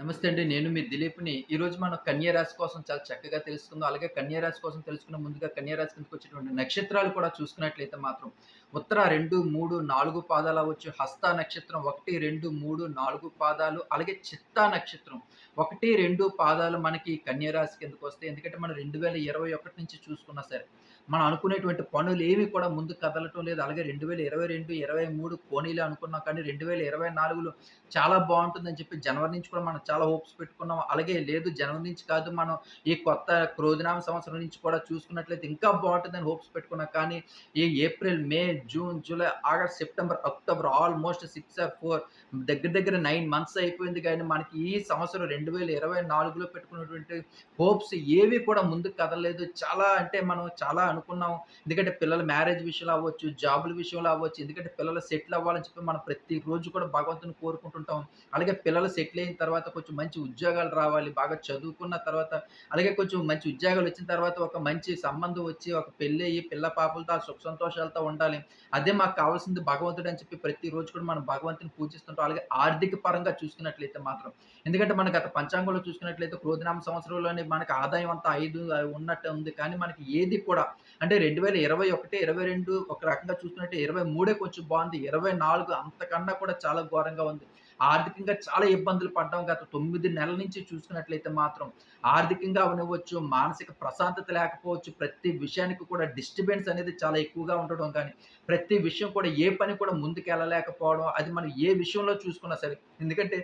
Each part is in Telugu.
నమస్తే అండి. నేను మీ దిలీప్‌ని. ఈరోజు మనం కన్యారాశి కోసం చాలా చక్కగా తెలుసుకుందాం. అలాగే కన్యారాశి కోసం తెలుసుకున్న ముందుగా కన్యారాశి కిందకు కిందకి వచ్చేటువంటి నక్షత్రాలు కూడా చూసుకున్నట్లయితే మాత్రం ఉత్తర 2, 3, 4 పాదాలు అవ్వచ్చు. హస్త నక్షత్రం 1, 2, 3, 4 పాదాలు అలాగే చిత్తా నక్షత్రం 1, 2 పాదాలు మనకి కన్యారాశి కిందకు వస్తాయి. ఎందుకంటే మనం 2021 నుంచి చూసుకున్నా సరే, మనం అనుకునేటువంటి పనులు పనులేవి కూడా ముందుకు కదలటం లేదు. అలాగే 2022, 23 పోనీలే అనుకున్నాం. కానీ 2024లో చాలా బాగుంటుందని చెప్పి జనవరి నుంచి కూడా మనం చాలా హోప్స్ పెట్టుకున్నాం. అలాగే లేదు జనవరి నుంచి కాదు మనం ఈ కొత్త క్రోధినామ సంవత్సరం నుంచి కూడా చూసుకున్నట్లయితే ఇంకా బాగుంటుందని హోప్స్ పెట్టుకున్నాం. కానీ ఈ April, May, June, July, August, September, October almost six or four దగ్గర దగ్గర నైన్ మంత్స్ అయిపోయింది కానీ మనకి ఈ సంవత్సరం 2024లో పెట్టుకున్నటువంటి హోప్స్ ఏవి కూడా ముందుకు కదలలేదు. చాలా అంటే మనం చాలా అనుకున్నాం. ఎందుకంటే పిల్లల మ్యారేజ్ విషయంలో అవ్వచ్చు, జాబుల విషయంలో అవ్వచ్చు. ఎందుకంటే పిల్లలు సెటిల్ అవ్వాలని చెప్పి మనం ప్రతిరోజు కూడా భగవంతుని కోరుకుంటుంటాం. అలాగే పిల్లలు సెటిల్ అయిన తర్వాత కొంచెం మంచి ఉద్యోగాలు రావాలి. బాగా చదువుకున్న తర్వాత అలాగే కొంచెం మంచి ఉద్యోగాలు వచ్చిన తర్వాత ఒక మంచి సంబంధం వచ్చి ఒక పెళ్ళి అయ్యి పిల్ల పాపలతో సుఖ సంతోషాలతో ఉండాలి. అదే మాకు కావాల్సింది భగవంతుడు అని చెప్పి ప్రతిరోజు కూడా మనం భగవంతుని పూజిస్తుంటాం. అలాగే ఆర్థిక పరంగా చూసుకున్నట్లయితే మాత్రం ఎందుకంటే మన గత పంచాంగంలో చూసుకున్నట్లయితే క్రోధనామ సంవత్సరంలోనే మనకి ఆదాయం అంతా ఐదు ఉన్నట్టు ఉంది. కానీ మనకి ఏది కూడా అంటే 2021, 22 ఒక రకంగా చూసుకున్నట్టే 23 కొంచెం బాగుంది ఇరవై నాలుగు అంతకన్నా కూడా చాలా ఘోరంగా ఉంది. ఆర్థికంగా చాలా ఇబ్బందులు పడ్డాం. గత తొమ్మిది నెలల నుంచి చూసుకున్నట్లయితే మాత్రం ఆర్థికంగా అవనివ్వచ్చు, మానసిక ప్రశాంతత లేకపోవచ్చు. ప్రతి విషయానికి కూడా డిస్టర్బెన్స్ అనేది చాలా ఎక్కువగా ఉండడం కానీ ప్రతి విషయం కూడా ఏ పని కూడా ముందుకెళ్ళలేకపోవడం. అది మనం ఏ విషయంలో చూసుకున్నా సరే. ఎందుకంటే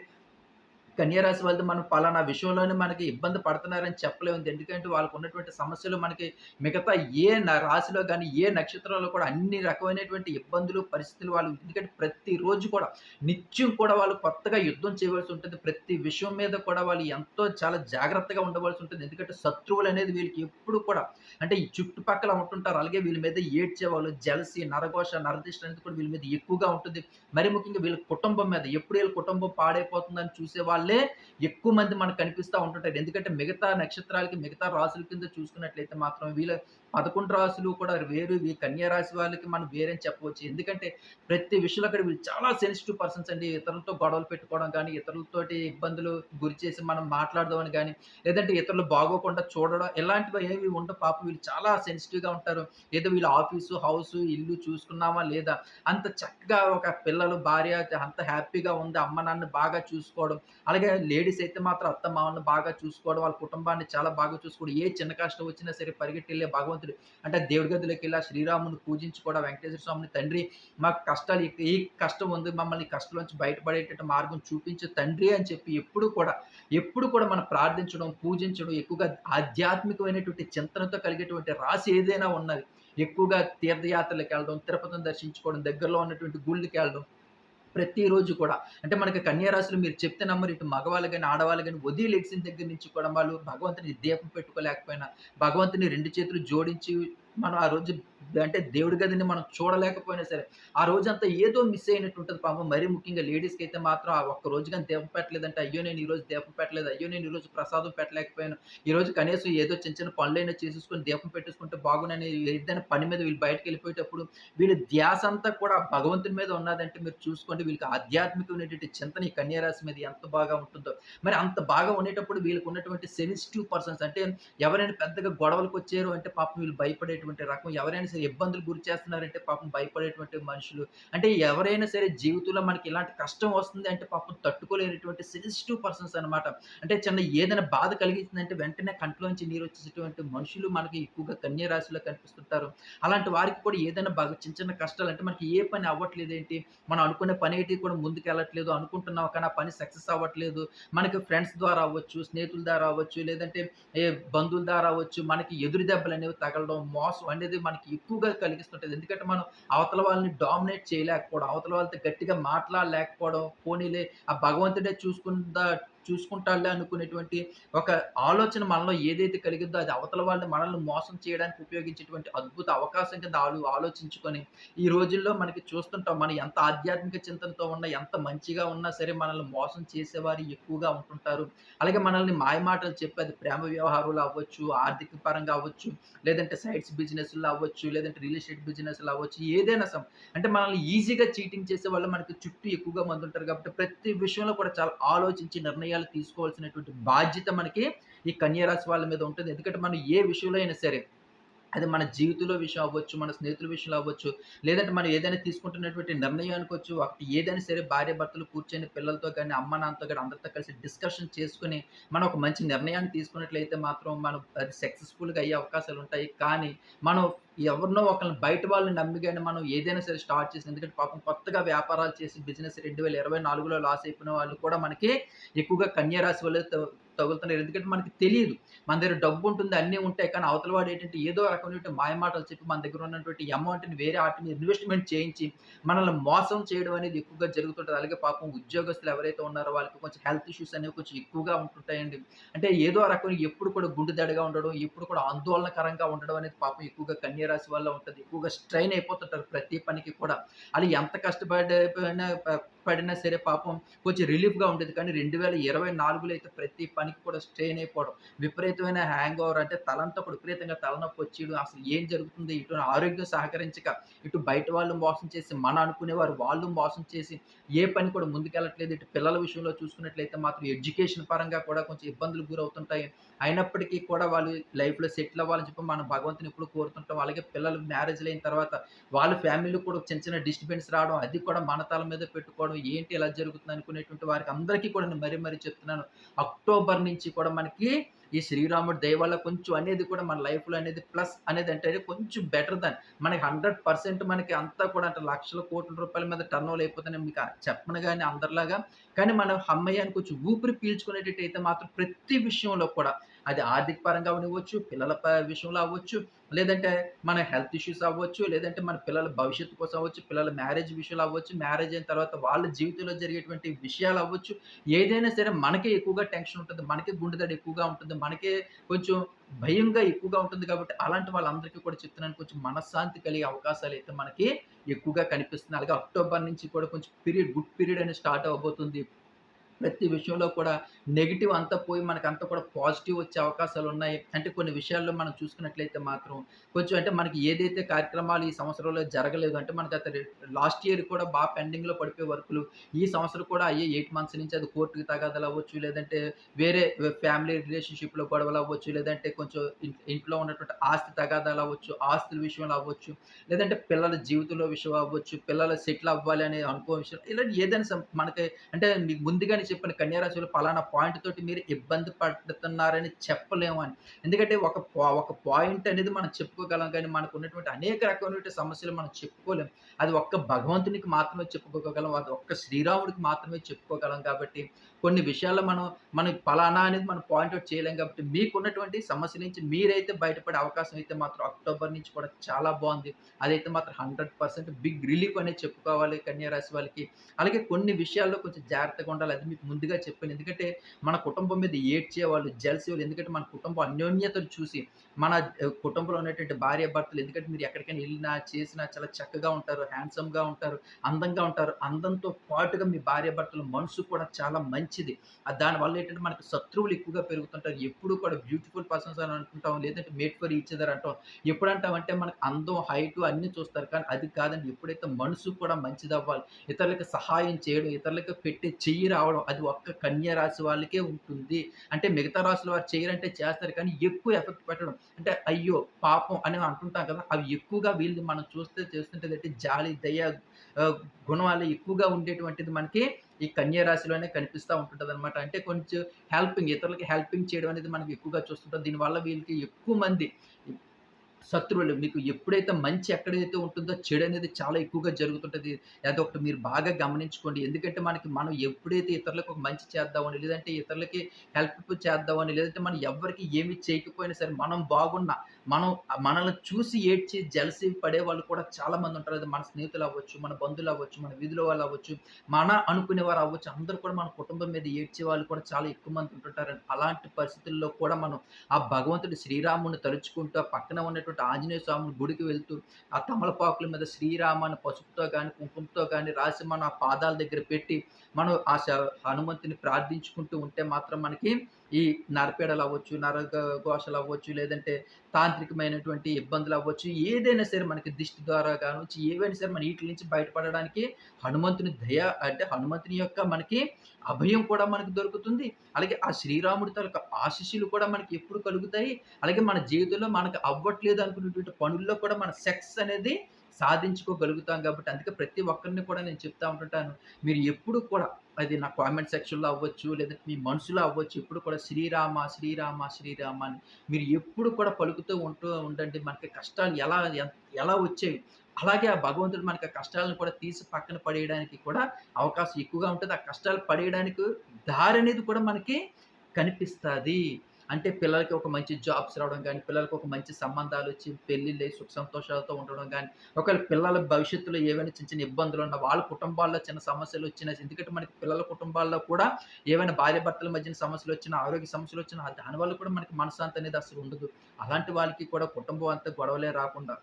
కన్యారాశి రాశి మనం పలానా విషయంలోనే మనకి ఇబ్బంది పడుతున్నారని చెప్పలేము. ఎందుకంటే వాళ్ళకు ఉన్నటువంటి సమస్యలు మనకి మిగతా ఏ న రాశిలో కానీ ఏ నక్షత్రంలో కూడా అన్ని రకమైనటువంటి ఇబ్బందులు, పరిస్థితులు వాళ్ళు ఎందుకంటే ప్రతిరోజు కూడా నిత్యం కూడా వాళ్ళు కొత్తగా యుద్ధం చేయవలసి ఉంటుంది. ప్రతి విషయం మీద కూడా వాళ్ళు ఎంతో చాలా జాగ్రత్తగా ఉండవలసి ఉంటుంది. ఎందుకంటే శత్రువులు అనేది వీళ్ళకి ఎప్పుడు కూడా అంటే ఈ చుట్టుపక్కల ఉంటుంటారు. అలాగే వీళ్ళ మీద ఏడ్చేవాళ్ళు, జలసి నరఘోష, నరదిష్ట అనేది కూడా వీళ్ళ మీద ఎక్కువగా ఉంటుంది. మరి ముఖ్యంగా వీళ్ళ కుటుంబం మీద ఎప్పుడు వీళ్ళ కుటుంబం పాడైపోతుందని చూసేవాళ్ళు ఎక్కువ మంది మనకు కనిపిస్తా ఉంటుంటారు. ఎందుకంటే మిగతా నక్షత్రాలకి, మిగతా రాసుల కింద చూసుకున్నట్లయితే మాత్రం వీళ్ళ 11 రాశులు కూడా వేరు. ఈ కన్యా రాశి వాళ్ళకి మనం వేరని చెప్పవచ్చు. ఎందుకంటే ప్రతి విషయంలో అక్కడ వీళ్ళు చాలా సెన్సిటివ్ పర్సన్స్ అండి. ఇతరులతో గొడవలు పెట్టుకోవడం కానీ ఇతరులతోటి ఇబ్బందులు గురి చేసి మనం మాట్లాడదామని కానీ లేదంటే ఇతరులు బాగోకుండా చూడడం ఇలాంటివి ఏవి ఉండవు. పాపం వీళ్ళు చాలా సెన్సిటివ్‌గా ఉంటారు. ఏదో వీళ్ళు ఆఫీసు, హౌస్ ఇల్లు చూసుకున్నామా లేదా అంత చక్కగా ఒక పిల్లలు, భార్య అంత హ్యాపీగా ఉంది. అమ్మ, నాన్న బాగా చూసుకోవడం. అలాగే లేడీస్ అయితే మాత్రం అత్త, మామను బాగా చూసుకోవడం. వాళ్ళ కుటుంబాన్ని చాలా బాగా చూసుకోవడం. ఏ చిన్న కష్టం వచ్చినా సరే పరిగెట్టెళ్ళే భగవంతుడు అంటే దేవుడి గదిలోకెళ్ళి ఆ శ్రీరాముని పూజించుకోవడం, వెంకటేశ్వర స్వామిని తండ్రి మాకు కష్టాలు ఈ కష్టం ఉంది. మమ్మల్ని కష్టం నుంచి బయటపడేటట్టు మార్గం చూపించే తండ్రి అని చెప్పి ఎప్పుడు కూడా, ఎప్పుడు కూడా మనం ప్రార్థించడం, పూజించడం ఎక్కువగా ఆధ్యాత్మికమైనటువంటి చింతనతో కలిగేటువంటి రాశి ఏదైనా ఉన్నది. ఎక్కువగా తీర్థయాత్రలకు వెళ్ళడం తిరుపతిని దర్శించుకోవడం, దగ్గరలో ఉన్నటువంటి గుళ్ళకి వెళ్ళడం ప్రతిరోజు కూడా అంటే మనకి కన్యారాశులు మీరు చెప్తే నమ్మరు. ఇటు మగవాళ్ళు కానీ ఆడవాళ్ళు కానీ ఉదయం లెగిసిన దగ్గర నుంచి కూడా వాళ్ళు భగవంతుని దీపం పెట్టుకోలేకపోయినా, భగవంతుని రెండు చేతులు జోడించి మనం ఆ రోజు అంటే దేవుడి గదిని మనం చూడలేకపోయినా సరే, ఆ రోజంతా ఏదో మిస్ అయినట్టు ఉంటుంది పాపం. మరీ ముఖ్యంగా లేడీస్కి అయితే మాత్రం ఆ ఒక్క రోజు కానీ దీపం పెట్టలేదంటే, అయ్యో! నేను ఈరోజు దీపం పెట్టలేదు. అయ్యో! నేను ఈరోజు ప్రసాదం పెట్టలేకపోయాను. ఈరోజు కనీసం ఏదో చిన్న చిన్న పనులైనా చేసేసుకొని దీపం పెట్టేసుకుంటే బాగునని ఏదైనా పని మీద వీళ్ళు బయటికెళ్ళిపోయేటప్పుడు వీళ్ళ ధ్యాస అంతా కూడా భగవంతుని మీద ఉన్నదంటే మీరు చూసుకోండి వీళ్ళకి ఆధ్యాత్మికమైనటువంటి చింతన ఈ కన్యారాశి మీద ఎంత బాగా ఉంటుందో. మరి అంత బాగా ఉండేటప్పుడు వీళ్ళకి ఉన్నటువంటి సెన్సిటివ్ పర్సన్స్ అంటే ఎవరైనా పెద్దగా గొడవలకొచ్చారు అంటే పాపం వీళ్ళు భయపడేటువంటి రకం. ఎవరైనా సరే ఇబ్బందులు గురి చేస్తున్నారంటే పాపం భయపడేటువంటి మనుషులు. అంటే ఎవరైనా సరే జీవితంలో మనకి ఇలాంటి కష్టం వస్తుంది అంటే పాపం తట్టుకోలేనటువంటి సెన్సిటివ్ పర్సన్స్ అనమాట. అంటే చిన్న ఏదైనా బాధ కలిగించిందంటే వెంటనే కంట్లోంచి వచ్చేటువంటి మనుషులు మనకి ఎక్కువగా కన్యా రాశిలో కనిపిస్తుంటారు. అలాంటి వారికి కూడా ఏదైనా బాగా చిన్న చిన్న కష్టాలు అంటే మనకి ఏ పని అవ్వట్లేదు ఏంటి మనం అనుకునే పని ఏంటి కూడా ముందుకెళ్ళట్లేదు. అనుకుంటున్నాం కానీ ఆ పని సక్సెస్ అవ్వట్లేదు. మనకి ఫ్రెండ్స్ ద్వారా అవ్వచ్చు, స్నేహితుల ద్వారా అవ్వచ్చు, లేదంటే ఏ బంధువుల ద్వారా అవ్వచ్చు. మనకి ఎదురు దెబ్బలు అనేవి తగలడం, మోసం అనేది మనకి ఎక్కువగా కలిగిస్తుంటది. ఎందుకంటే మనం అవతల వాళ్ళని డామినేట్ చేయలేకపోవడం, అవతల వాళ్ళతో గట్టిగా మాట్లాడలేకపోవడం, పోనీలే ఆ భగవంతుడే చూసుకుందా చూసుకుంటాలే అనుకునేటువంటి ఒక ఆలోచన మనలో ఏదైతే కలిగిందో అది అవతల వాళ్ళని మనల్ని మోసం చేయడానికి ఉపయోగించేటువంటి అద్భుత అవకాశం కింద వాళ్ళు ఆలోచించుకొని ఈ రోజుల్లో మనకి చూస్తుంటాం. మనం ఎంత ఆధ్యాత్మిక చింతనతో ఉన్నా, ఎంత మంచిగా ఉన్నా సరే మనల్ని మోసం చేసేవారు ఎక్కువగా ఉంటుంటారు. అలాగే మనల్ని మాయమాటలు చెప్పి అది ప్రేమ వ్యవహారాలు అవ్వచ్చు, ఆర్థిక పరంగా అవ్వచ్చు, లేదంటే సైట్స్ బిజినెస్లు అవ్వచ్చు, లేదంటే రియల్ ఎస్టేట్ బిజినెస్లు అవ్వచ్చు. ఏదైనా సమ్ అంటే మనల్ని ఈజీగా చీటింగ్ చేసే వాళ్ళు మనకి చుట్టూ ఎక్కువగా మంది ఉంటారు కాబట్టి ప్రతి విషయంలో కూడా చాలా ఆలోచించి నిర్ణయాలు నిర్ణయాలు తీసుకోవాల్సినటువంటి బాధ్యత మనకి ఈ కన్యారాశి వాళ్ళ మీద ఉంటుంది. ఎందుకంటే మనం ఏ విషయంలో అయినా సరే అది మన జీవితంలో విషయం అవ్వచ్చు, మన స్నేహితుల విషయంలో అవ్వచ్చు, లేదంటే మనం ఏదైనా తీసుకుంటున్నటువంటి నిర్ణయానికి వచ్చు ఒకటి ఏదైనా సరే భార్యాభర్తలు కూర్చొని పిల్లలతో కానీ అమ్మ నాన్నతో కానీ అందరితో కలిసి డిస్కషన్ చేసుకుని మనం ఒక మంచి నిర్ణయాన్ని తీసుకున్నట్లయితే మాత్రం మనం అది సక్సెస్‌ఫుల్‌గా అయ్యే అవకాశాలు ఉంటాయి కానీ మనం ఎవరినో ఒకరిని బయట వాళ్ళని నమ్మిగానే మనం ఏదైనా సరే స్టార్ట్ చేసి ఎందుకంటే పాపం కొత్తగా వ్యాపారాలు చేసి బిజినెస్ 2024లో లాస్ అయిపోయిన వాళ్ళు కూడా మనకి ఎక్కువగా కన్యారాశి వల్ల తగులుతున్నారు. ఎందుకంటే మనకి తెలియదు మన దగ్గర డబ్బు ఉంటుంది అన్నీ ఉంటాయి. కానీ అవతల వాడు ఏంటంటే ఏదో రకమైనటువంటి మాయమాటలు చెప్పి మన దగ్గర ఉన్నటువంటి అమౌంట్‌ని వేరే వాటిని ఇన్వెస్ట్‌మెంట్ చేయించి మనల్ని మోసం చేయడం అనేది ఎక్కువగా జరుగుతుంటుంది అలాగే పాపం ఉద్యోగస్తులు ఎవరైతే ఉన్నారో వాళ్ళకి కొంచెం హెల్త్ ఇష్యూస్ అనేవి కొంచెం ఎక్కువగా ఉంటుంటాయండి. అంటే ఏదో రకం ఎప్పుడు కూడా గుండెదడగా ఉండడం, ఎప్పుడు కూడా ఆందోళనకరంగా ఉండడం అనేది పాపం ఎక్కువగా కన్యా రాశి వాళ్ళలో ఉంటది. ఎక్కువగా స్ట్రైన్ అయిపోతుంటారు ప్రతి పనికి కూడా. ఆళ్ళు ఎంత కష్టపడిపోయినా పడినా సరే పాపం కొంచెం రిలీఫ్‌గా ఉండేది. కానీ 2024లో అయితే ప్రతి పనికి కూడా స్ట్రెయిన్ అయిపోవడం. విపరీతమైన హ్యాంగ్ ఓవర్ అంటే తలంతా కూడా విపరీతంగా తలనొప్పి వచ్చేయడం. అసలు ఏం జరుగుతుంది? ఇటు ఆరోగ్యం సహకరించక, ఇటు బయట వాళ్ళు మోసం చేసి, మన అనుకునేవారు వాళ్ళు మోసం చేసి, ఏ పని కూడా ముందుకెళ్ళట్లేదు. ఇటు పిల్లల విషయంలో చూసుకున్నట్లయితే మాత్రం ఎడ్యుకేషన్ పరంగా కూడా కొంచెం ఇబ్బందులు గురవుతుంటాయి. అయినప్పటికీ కూడా వాళ్ళు లైఫ్‌లో సెటిల్ అవ్వాలని చెప్పి మనం భగవంతుని ఎప్పుడు కోరుతుంటాం. అలాగే పిల్లలు మ్యారేజ్‌లయిన తర్వాత వాళ్ళ ఫ్యామిలీలో కూడా చిన్న చిన్న డిస్టర్బెన్స్ రావడం, అది కూడా మన తల మీద పెట్టుకోవడం, ఏంటి ఇలా జరుగుతుంది అనుకునేటువంటి వారికి అందరికీ కూడా నేను మరీ మరీ చెప్తున్నాను. అక్టోబర్ నుంచి కూడా మనకి ఈ శ్రీరాముడు దయ వల్ల కొంచెం అనేది కూడా మన లైఫ్‌లో అనేది ప్లస్ అనేది అంటే కొంచెం బెటర్ దాన్ మనకి 100% మనకి అంతా కూడా అంటే లక్షల కోట్ల రూపాయల మీద టర్నోవర్ అయిపోతుందని మీకు చెప్పను కానీ అందరిలాగా. కానీ మనం హమ్మయ్య! కొంచెం ఊపిరి పీల్చుకునేటట్టయితే మాత్రం ప్రతి విషయంలో కూడా అది ఆర్థిక పరంగా అవ్వనివ్వచ్చు, పిల్లల విషయంలో అవ్వచ్చు, లేదంటే మన హెల్త్ ఇష్యూస్ అవ్వచ్చు, లేదంటే మన పిల్లల భవిష్యత్తు కోసం అవ్వచ్చు, పిల్లల మ్యారేజ్ విషయంలో అవ్వచ్చు, మ్యారేజ్ అయిన తర్వాత వాళ్ళ జీవితంలో జరిగేటువంటి విషయాలు అవ్వచ్చు. ఏదైనా సరే మనకే ఎక్కువగా టెన్షన్ ఉంటుంది మనకే గుండెదడ ఎక్కువగా ఉంటుంది. మనకే కొంచెం భయంగా ఎక్కువగా ఉంటుంది కాబట్టి అలాంటి వాళ్ళందరికీ కూడా చెప్తున్నాను కొంచెం మనశ్శాంతి కలిగే అవకాశాలు అయితే మనకి ఎక్కువగా కనిపిస్తున్నాయి. అలాగే అక్టోబర్ నుంచి కూడా కొంచెం పీరియడ్ గుడ్ పీరియడ్ అనేది స్టార్ట్ అవబోతుంది ప్రతి విషయంలో కూడా నెగిటివ్ అంతా పోయి మనకు అంతా కూడా పాజిటివ్ వచ్చే అవకాశాలు ఉన్నాయి అంటే కొన్ని విషయాల్లో మనం చూసుకున్నట్లయితే మాత్రం కొంచెం అంటే మనకి ఏదైతే కార్యక్రమాలు ఈ సంవత్సరంలో జరగలేదు అంటే మనకి అతను లాస్ట్ ఇయర్ కూడా బాగా పెండింగ్‌లో పడిపోయే వర్కులు ఈ సంవత్సరం కూడా అయ్యే ఎయిట్ మంత్స్ నుంచి అది కోర్టుకి తగాదలు అవ్వచ్చు, లేదంటే వేరే ఫ్యామిలీ రిలేషన్‌షిప్‌లో గొడవలు అవ్వచ్చు, లేదంటే కొంచెం ఇంట్లో ఉన్నటువంటి ఆస్తి తగాదాలు అవ్వచ్చు, ఆస్తుల విషయంలో అవ్వచ్చు, లేదంటే పిల్లల జీవితంలో విషయం అవ్వచ్చు, పిల్లలు సెటిల్ అవ్వాలి అని అనుకో విషయం ఇలాంటి ఏదైనా మనకి అంటే మీకు ముందుగానే చెప్పిన కన్యారాశిలో పలానా పాయింట్ తోటి మీరు ఇబ్బంది పడుతున్నారని చెప్పలేము అని. ఎందుకంటే ఒక ఒక పాయింట్ అనేది మనం చెప్పుకోగలం కానీ మనకున్నటువంటి అనేక రకమైనటువంటి సమస్యలు మనం చెప్పుకోలేం. అది ఒక్క భగవంతునికి మాత్రమే చెప్పుకోగలం. అది ఒక్క శ్రీరాముడికి మాత్రమే చెప్పుకోగలం కాబట్టి కొన్ని విషయాల్లో మనం మనం ఫలానా అనేది మనం పాయింట్ అవుట్ చేయలేం కాబట్టి మీకున్నటువంటి సమస్య నుంచి మీరైతే బయటపడే అవకాశం అయితే మాత్రం అక్టోబర్ నుంచి కూడా చాలా బాగుంది అదైతే మాత్రం 100% బిగ్ రిలీఫ్ అనేది చెప్పుకోవాలి కన్యారాశి వాళ్ళకి. అలాగే కొన్ని విషయాల్లో కొంచెం జాగ్రత్తగా ఉండాలి. అది మీకు ముందుగా చెప్పాను. ఎందుకంటే మన కుటుంబం మీద ఏడ్చే వాళ్ళు జెలసీ వాళ్ళు ఎందుకంటే మన కుటుంబం అన్యోన్యతను చూసి మన కుటుంబంలో ఉన్నటువంటి భార్యాభర్తలు ఎందుకంటే మీరు ఎక్కడికైనా వెళ్ళినా చేసినా చాలా చక్కగా ఉంటారు, హ్యాండ్సమ్‌గా ఉంటారు, అందంగా ఉంటారు. అందంతో పాటుగా మీ భార్యాభర్తల మనసు కూడా చాలా మంచి మంచిది. దానివల్ల ఏంటంటే మనకి శత్రువులు ఎక్కువగా పెరుగుతుంటారు. ఎప్పుడు కూడా బ్యూటిఫుల్ పర్సన్స్ అని అనుకుంటాం. లేదంటే మేట్ ఫర్ ఈచ్ అదర్ అంటాం. ఎప్పుడంటామంటే మనకు అందం, హైట్ అన్నీ చూస్తారు. కానీ అది కాదండి. ఎప్పుడైతే మనసు కూడా మంచిదవ్వాలి. ఇతరులకి సహాయం చేయడం, ఇతరులకి పెట్టే చెయ్యి రావడం అది ఒక్క కన్యా రాశి వాళ్ళకే ఉంటుంది. అంటే మిగతా రాశుల వారు చేయరంటే చేస్తారు కానీ ఎక్కువ ఎఫెక్ట్ పెట్టడం. అంటే అయ్యో! పాపం అని అంటుంటాం కదా! అవి ఎక్కువగా వీళ్ళు మనం చూస్తే చేస్తుంటే జాలి, దయ గుణాలు ఎక్కువగా ఉండేటువంటిది మనకి ఈ కన్యా రాశిలోనే కనిపిస్తా అనమాట అంటే కొంచెం హెల్పింగ్ ఇతరులకి హెల్పింగ్ చేయడం అనేది మనం ఎక్కువగా చూస్తుంటాం. దీనివల్ల వీళ్ళకి ఎక్కువ మంది శత్రువులు మీకు ఎప్పుడైతే మంచి ఎక్కడైతే ఉంటుందో చెడు అనేది చాలా ఎక్కువగా జరుగుతుంటుంది అది ఒకటి మీరు బాగా గమనించుకోండి. ఎందుకంటే మనకి మనం ఎప్పుడైతే ఇతరులకు ఒక మంచి చేద్దామని, లేదంటే ఇతరులకి హెల్ప్ చేద్దామని, లేదంటే మనం ఎవ్వరికి ఏమి చేయకపోయినా సరే మనం బాగున్నా, మనం మనల్ని చూసి ఏడ్చి జల్సి పడే వాళ్ళు కూడా చాలా మంది ఉంటారు. అది మన స్నేహితులు అవ్వచ్చు, మన బంధువులు అవ్వచ్చు, మన వీధిలో వాళ్ళు అవ్వచ్చు, మన అనుకునే వారు అవ్వచ్చు. అందరూ కూడా మన కుటుంబం మీద ఏడ్చే వాళ్ళు కూడా చాలా ఎక్కువ మంది ఉంటుంటారు అలాంటి పరిస్థితుల్లో కూడా మనం ఆ భగవంతుడు శ్రీరాముని తలుచుకుంటూ పక్కన ఉన్నటువంటి ఆంజనేయ స్వామి గుడికి వెళ్తూ ఆ తమలపాకుల మీద శ్రీరామాన్ని పసుపుతో కానీ కుంకుమతో కానీ రాసి మన పాదాల దగ్గర పెట్టి మనం ఆ హనుమంతుని ప్రార్థించుకుంటూ ఉంటే మాత్రం మనకి ఈ నరపేడలు అవ్వచ్చు, నరక ఘోషలు అవ్వచ్చు, లేదంటే తాంత్రికమైనటువంటి ఇబ్బందులు అవ్వచ్చు, ఏదైనా సరే మనకి దిష్టి ద్వారా కానివచ్చు, ఏవైనా సరే మన వీటి నుంచి బయటపడడానికి హనుమంతుని దయ అంటే హనుమంతుని యొక్క మనకి అభయం కూడా మనకు దొరుకుతుంది. అలాగే ఆ శ్రీరాముడి తాలూకా ఆశీస్సులు కూడా మనకి ఎప్పుడు కలుగుతాయి. అలాగే మన జీవితంలో మనకు అవ్వట్లేదు అనుకునేటువంటి పనుల్లో కూడా మన సెక్స్ అనేది సాధించుకోగలుగుతాం కాబట్టి అందుకే ప్రతి ఒక్కరిని కూడా నేను చెప్తా ఉంటుంటాను. మీరు ఎప్పుడు కూడా అది నా కామెంట్ సెక్షన్‌లో అవ్వచ్చు, లేదంటే మీ మనసులో అవ్వచ్చు, ఎప్పుడు కూడా శ్రీరామ, శ్రీరామ, శ్రీరామ అని మీరు ఎప్పుడు కూడా పలుకుతూ ఉంటూ ఉండండి. మనకి కష్టాలు ఎలా ఎలా వచ్చేవి, అలాగే ఆ భగవంతుడు మనకి ఆ కష్టాలను కూడా తీసి పక్కన పడేయడానికి కూడా అవకాశం ఎక్కువగా ఉంటుంది. ఆ కష్టాలు పడేయడానికి దారి అనేది కూడా మనకి కనిపిస్తుంది. అంటే పిల్లలకి ఒక మంచి జాబ్స్ రావడం కానీ పిల్లలకి ఒక మంచి సంబంధాలు వచ్చి పెళ్ళిళ్ళు సుఖ సంతోషాలతో ఉండడం కానీ ఒకవేళ పిల్లల భవిష్యత్తులో ఏవైనా చిన్న చిన్న ఇబ్బందులు ఉన్నా వాళ్ళ కుటుంబాల్లో చిన్న సమస్యలు వచ్చినా ఎందుకంటే మనకి పిల్లల కుటుంబాల్లో కూడా ఏవైనా భార్యాభర్తల మధ్యన సమస్యలు వచ్చినా ఆరోగ్య సమస్యలు వచ్చినా దానివల్ల కూడా మనకి మనశ్శాంతి అనేది అసలు ఉండదు. అలాంటి వాళ్ళకి కూడా కుటుంబం అంతా గొడవలే రాకుండా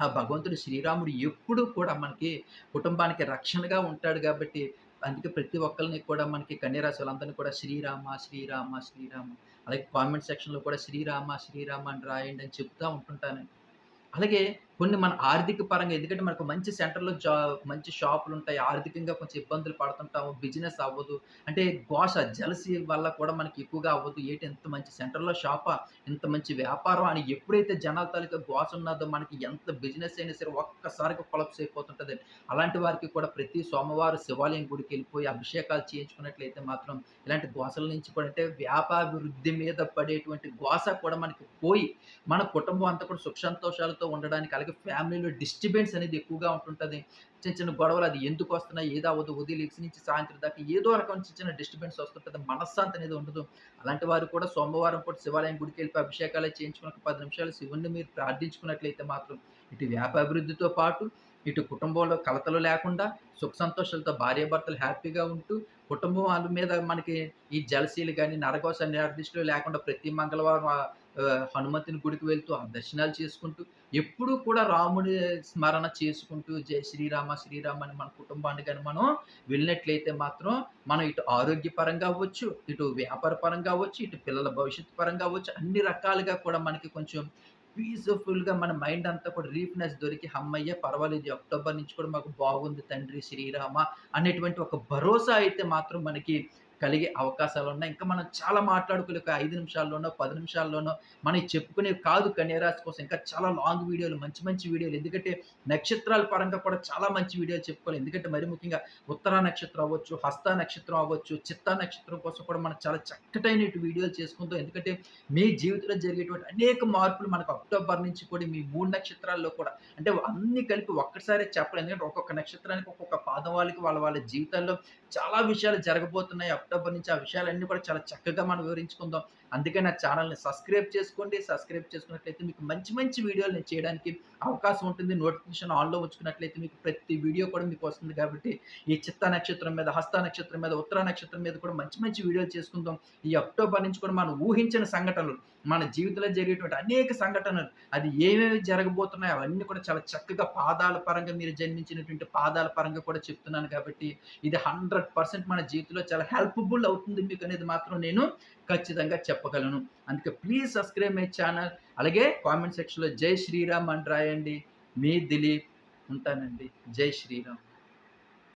ఆ భగవంతుడు శ్రీరాముడు ఎప్పుడూ కూడా మనకి కుటుంబానికి రక్షణగా ఉంటాడు కాబట్టి అందుకే ప్రతి ఒక్కరిని కూడా మనకి కన్య రాశి కూడా శ్రీరామ, శ్రీరామ, శ్రీరామ అలాగే కామెంట్ సెక్షన్‌లో కూడా శ్రీరామ, శ్రీరామ అని రాయండి అని చెప్తూ ఉంటుంటాను అలాగే కొన్ని మన ఆర్థిక పరంగా ఎందుకంటే మనకు మంచి సెంటర్‌లో జా మంచి షాపులు ఉంటాయి ఆర్థికంగా కొంచెం ఇబ్బందులు పడుతుంటాము. బిజినెస్ అవ్వదు. అంటే ఘోష, జలసి వల్ల కూడా మనకి ఎక్కువగా అవ్వదు. ఏంటి ఇంత మంచి సెంటర్‌లో షాపా? ఇంత మంచి వ్యాపారం అని ఎప్పుడైతే జనాల తాలూకా ఘోష ఉన్నదో మనకి ఎంత బిజినెస్ అయినా సరే ఒక్కసారిగా కొలప్స్ అయిపోతుంటుంది అలాంటి వారికి కూడా ప్రతి సోమవారం శివాలయం గుడికెళ్ళిపోయి అభిషేకాలు చేయించుకున్నట్లయితే మాత్రం ఇలాంటి ఘోషల నుంచి కూడా అంటే వ్యాపాభివృద్ధి మీద పడేటువంటి ఘోష కూడా మనకి పోయి, మన కుటుంబం అంతా కూడా సుఖ సంతోషాలతో ఉండడానికి అలాగే ఫ్యామిలీలో డిస్టర్బెన్స్ అనేది ఎక్కువగా ఉంటుంటది. చిన్న చిన్న గొడవలు అది ఎందుకొస్తున్నాయి, ఏదో అవ్వదు, ఉదయం లెగిసి నుంచి సాయంత్రం దాకా ఏదో రకం చిన్న చిన్న డిస్టర్బెన్స్ వస్తుంటుంది మనశ్శాంతి అనేది ఉండదు. అలాంటి వారు కూడా సోమవారం పూట శివాలయం గుడికి వెళ్ళి అభిషేకాలు చేయించుకున్న పది నిమిషాలు శివుణ్ణి మీరు ప్రార్థించుకున్నట్లయితే మాత్రం ఇటు వ్యాపాభివృద్ధితో పాటు, ఇటు కుటుంబంలో కలతలు లేకుండా, సుఖ సంతోషాలతో భార్యాభర్తలు హ్యాపీగా ఉంటూ, కుటుంబం వాళ్ళ మీద మనకి ఈ జలసీలు కానీ నరఘోష నిర్దిష్టలు లేకుండా ప్రతి మంగళవారం హనుమంతుని గుడికి వెళ్తూ ఆ దర్శనాలు చేసుకుంటూ, ఎప్పుడూ కూడా రాముడి స్మరణ చేసుకుంటూ జై శ్రీరామ, శ్రీరామ అని మన కుటుంబాన్ని కానీ మనం వెళ్ళినట్లయితే మాత్రం మనం ఇటు ఆరోగ్యపరంగా అవ్వచ్చు, ఇటు వ్యాపార పరంగా అవ్వచ్చు, ఇటు పిల్లల భవిష్యత్తు పరంగా అవ్వచ్చు, అన్ని రకాలుగా కూడా మనకి కొంచెం పీస్‌ఫుల్‌గా మన మైండ్ అంతా కూడా రీఫ్నెస్ దొరికి అమ్మయ్య పర్వాలేదు అక్టోబర్ నుంచి కూడా మాకు బాగుంది తండ్రి శ్రీరామ అనేటువంటి ఒక భరోసా అయితే మాత్రం మనకి కలిగే అవకాశాలు ఉన్నాయి ఇంకా మనం చాలా మాట్లాడుకోలే ఒక ఐదు నిమిషాల్లోనో, పది నిమిషాల్లోనో మనం చెప్పుకునే కాదు కన్యరాశి కోసం. ఇంకా చాలా లాంగ్ వీడియోలు మంచి మంచి వీడియోలు ఎందుకంటే నక్షత్రాల పరంగా కూడా చాలా మంచి వీడియోలు చెప్పుకోవాలి. ఎందుకంటే మరి ముఖ్యంగా ఉత్తరా నక్షత్రం అవ్వచ్చు, హస్త నక్షత్రం అవ్వచ్చు, చిత్తా నక్షత్రం కోసం కూడా మనం చాలా చక్కటైన వీడియోలు చేసుకుంటాం. ఎందుకంటే మీ జీవితంలో జరిగేటువంటి అనేక మార్పులు మనకు అక్టోబర్ నుంచి కూడా మీ మూడు నక్షత్రాల్లో కూడా అంటే అన్ని కలిపి ఒక్కసారి చెప్పలేదు ఎందుకంటే ఒక్కొక్క నక్షత్రానికి ఒక్కొక్క పాదం వాళ్ళకి వాళ్ళ వాళ్ళ జీవితాల్లో చాలా విషయాలు జరగబోతున్నాయి. అక్టోబర్ నుంచి ఆ విషయాలన్నీ కూడా చాలా చక్కగా మనం వివరించుకుందాం. అందుకే నా ఛానల్ని సబ్స్క్రైబ్ చేసుకోండి. సబ్స్క్రైబ్ చేసుకున్నట్లయితే మీకు మంచి మంచి వీడియోలు నేను చేయడానికి అవకాశం ఉంటుంది. నోటిఫికేషన్ ఆన్‌లో ఉంచుకున్నట్లయితే మీకు ప్రతి వీడియో కూడా మీకు వస్తుంది కాబట్టి ఈ చిత్త నక్షత్రం మీద, హస్త నక్షత్రం మీద, ఉత్తర నక్షత్రం మీద కూడా మంచి మంచి వీడియోలు చేసుకుందాం. ఈ అక్టోబర్ నుంచి కూడా మనం ఊహించిన సంఘటనలు, మన జీవితంలో జరిగేటువంటి అనేక సంఘటనలు అది ఏమేమి జరగబోతున్నాయో అవన్నీ కూడా చాలా చక్కగా పాదాల పరంగా మీరు జన్మించినటువంటి పాదాల పరంగా కూడా చెప్తున్నాను కాబట్టి ఇది 100% మన జీవితంలో చాలా హెల్ప్ఫుల్ అవుతుంది మీకు అనేది మాత్రం నేను ఖచ్చితంగా చెప్పగలను. అందుకే ప్లీజ్ సబ్స్క్రైబ్ మై ఛానల్. అలాగే కామెంట్ సెక్షన్‌లో జై శ్రీరామ్ అని రాయండి. మీ దిలీప్ ఉంటానండి. జై శ్రీరామ్.